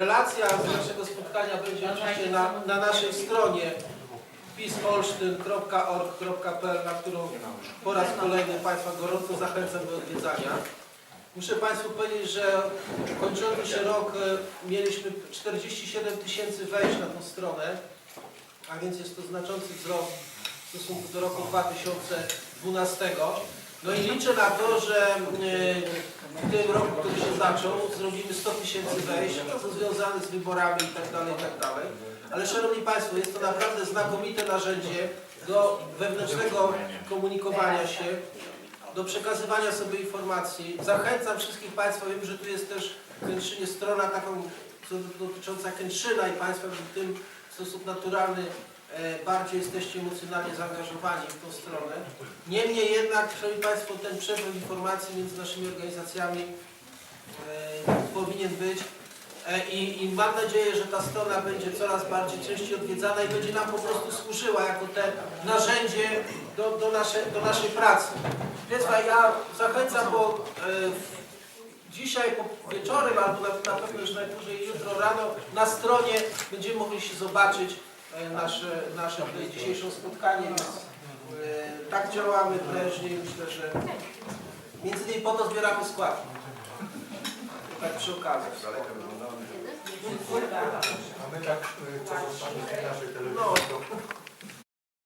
Relacja z naszego spotkania będzie oczywiście na, na naszej stronie pisholsztyn.org.pl, na którą po raz kolejny Państwa gorąco zachęcam do odwiedzania. Muszę Państwu powiedzieć, że kończący się rok e, mieliśmy 47 tysięcy wejść na tą stronę, a więc jest to znaczący wzrost w stosunku do roku 2012. No i liczę na to, że e, w tym roku, który się zaczął, zrobimy 100 tysięcy wejść, związane z wyborami i tak dalej, i tak dalej. Ale Szanowni Państwo, jest to naprawdę znakomite narzędzie do wewnętrznego komunikowania się, do przekazywania sobie informacji. Zachęcam wszystkich Państwa, wiem, że tu jest też w Kętrzynie strona taką dotycząca Kętrzyna i Państwo w tym w sposób naturalny bardziej jesteście emocjonalnie zaangażowani w tą stronę. Niemniej jednak, Szanowni Państwo, ten przepływ informacji między naszymi organizacjami e, powinien być E, I, I mam nadzieję, że ta strona będzie coraz bardziej częściej odwiedzana i będzie nam po prostu służyła jako te narzędzie do, do, nasze, do naszej pracy. Więc ja zachęcam, bo e, dzisiaj po, wieczorem albo na, na pewno już najpóźniej jutro rano na stronie będziemy mogli się zobaczyć e, nasze, nasze tutaj dzisiejsze spotkanie. Więc, e, tak działamy prężnie i myślę, że między innymi po to zbieramy składki. Tak przy okazji. A my tak, y, co zostanie w naszej telewizji, No.